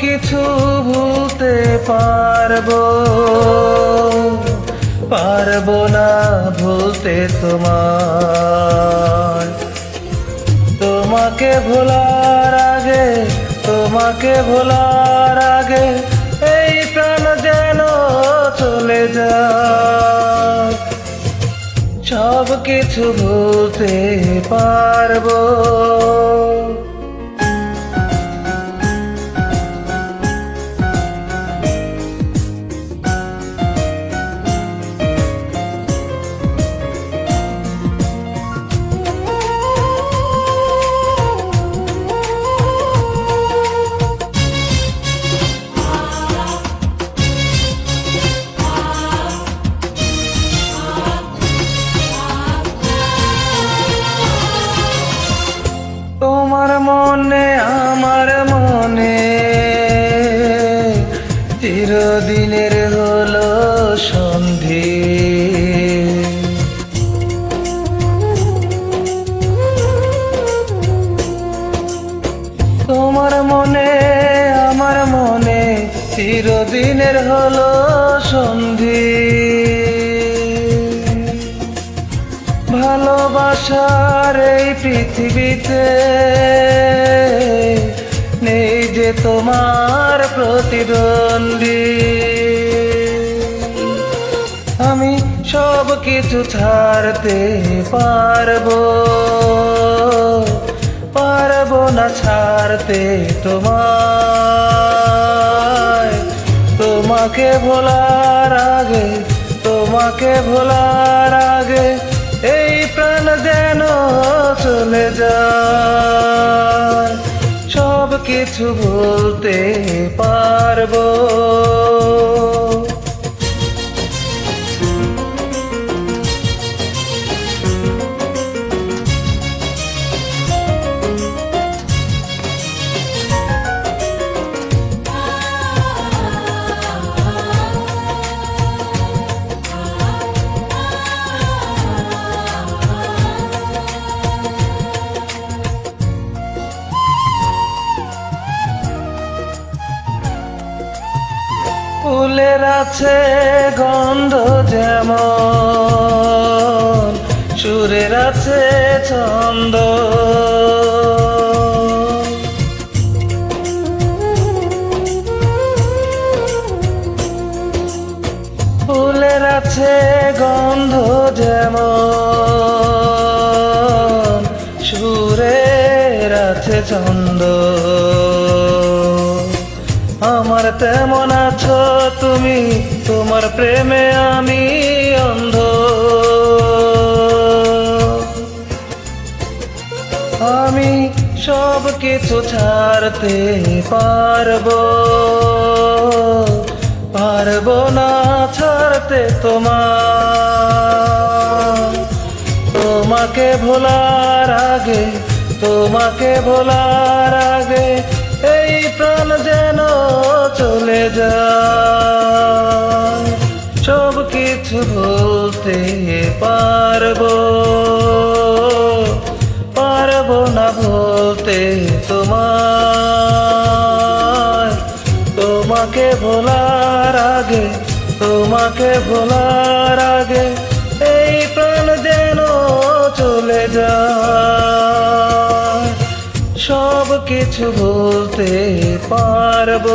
কিছু ভুলতে পারব। পারব না ভুলতে তোমার তোমাকে ভোলার আগে, তোমাকে ভোলার আগে এই প্রাণ যেন চলে যায়। সব কিছু ভুলতে পারব। তোমার মনে আমার মনে। চিরদিনের হলো সন্ধি। তোমার মনে আমার মনে চিরদিনের হলো সন্ধি। ভালোবাসার এই পৃথিবীতে নেই যে তোমার প্রতিদ্বন্দ্বী। আমি সব কিছু ছাড়তে পারব পারব না ছাড়তে তোমায়। তোমাকে ভোলার আগে, তোমাকে ভোলার আগে এই প্রাণ যেন চলে যায়। সব কিছু বলতে পারব। ফুলের আছে গন্ধ যেমন সুরের আছে ছন্দ। ফুলের আছে গন্ধ যেমন সুরের আছে ছন্দ। তেমন আছো তুমি, তোমার প্রেমে আমি অন্ধ। আমি সব কিছু ছাড়তে পারব পারব না ছাড়তে তোমার। তোমাকে ভোলার আগে, তোমাকে ভোলার আগে চলে যায়। সব কিছু বলতে পারব পারব না বলতে তোমার তোমাকে ভোলার আগে, তোমাকে ভোলার আগে এই প্রাণ যেন চলে যায়। সব কিছু বলতে পারব।